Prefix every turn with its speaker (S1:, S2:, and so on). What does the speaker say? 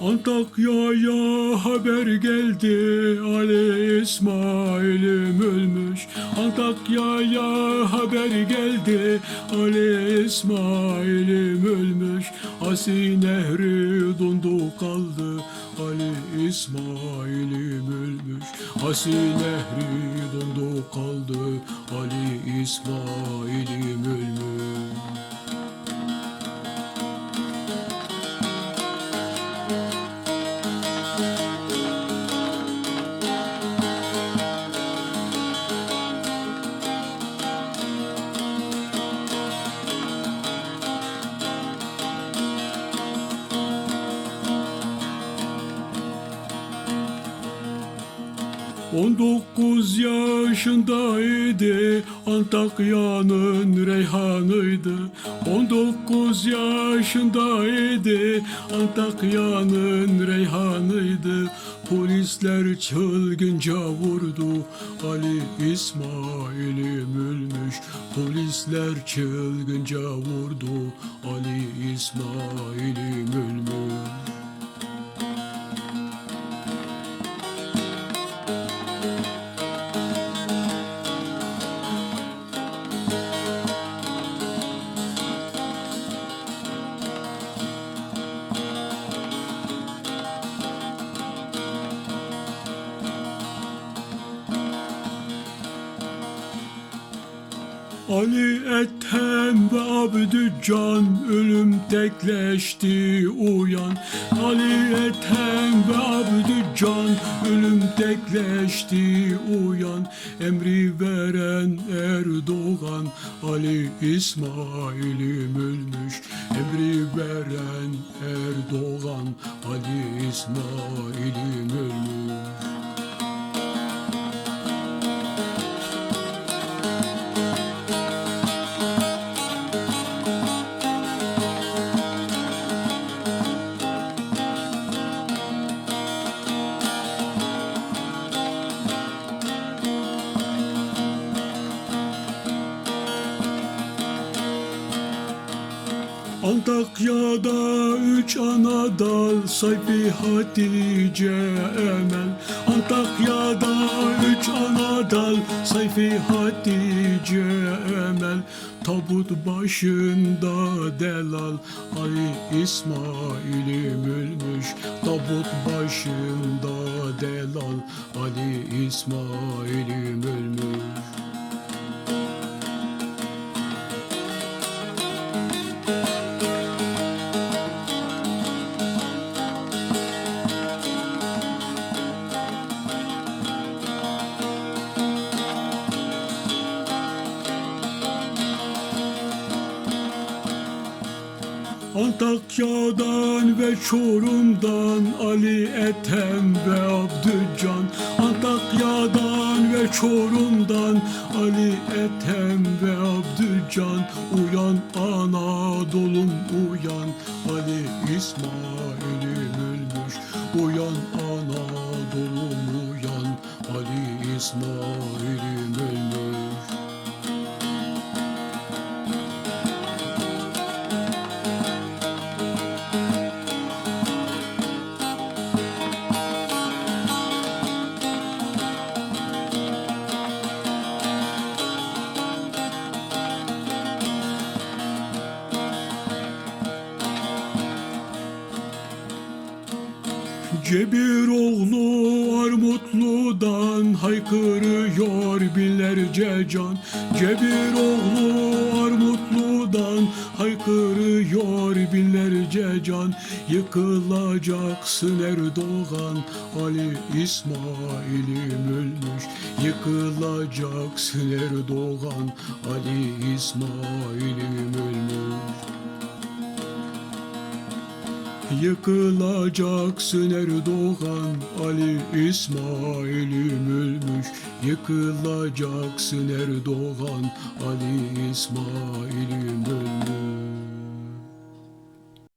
S1: Antakya'ya haber geldi Ali İsmail'im ölmüş. Antakya'ya haber geldi Ali İsmail'im ölmüş. Asi nehri dondu kaldı Ali İsmail'im ölmüş. Asi nehri dondu kaldı Ali İsmail'im ölmüş On dokuz yaşındaydı Antakya'nın reyhanıydı. On dokuz yaşındaydı Antakya'nın reyhanıydı. Polisler çılgınca vurdu Ali İsmail'im ölmüş Polisler çılgınca vurdu Ali İsmail'im ölmüş Ali Ethem ve Abdücan ölüm tekleşti uyan. Ali Ethem ve Abdücan ölüm tekleşti uyan. Emri veren Erdoğan Ali İsmail'im ölmüş Emri veren Erdoğan Ali İsmail'im ölmüş Antakya'da üç ana dal Sayfi Hatice Emel. Antakya'da üç ana dal Sayfi Hatice Emel. Tabut başında delal Ali İsmail'im ölmüş Tabut başında delal Ali İsmail'im ölmüş Antakya'dan ve Çorum'dan Ali Ethem ve Abdücan Antakya'dan ve Çorum'dan Ali Ethem ve Abdücan Uyan Anadolu'm uyan. Ali İsmail'im ölmüş. Uyan Anadolu'm uyan. Ali İsmail'im ölmüş Cebiroğlu Armutlu'dan haykırıyor binlerce can. Cebiroğlu Armutlu'dan haykırıyor binlerce can. Yıkılacaksın Erdoğan Ali İsmail'im ölmüş. Yıkılacaksın Erdoğan Ali İsmail'im Yıkılacaksın Erdoğan Ali İsmail'im ölmüş Yıkılacaksın Erdoğan Ali İsmail'im ölmüş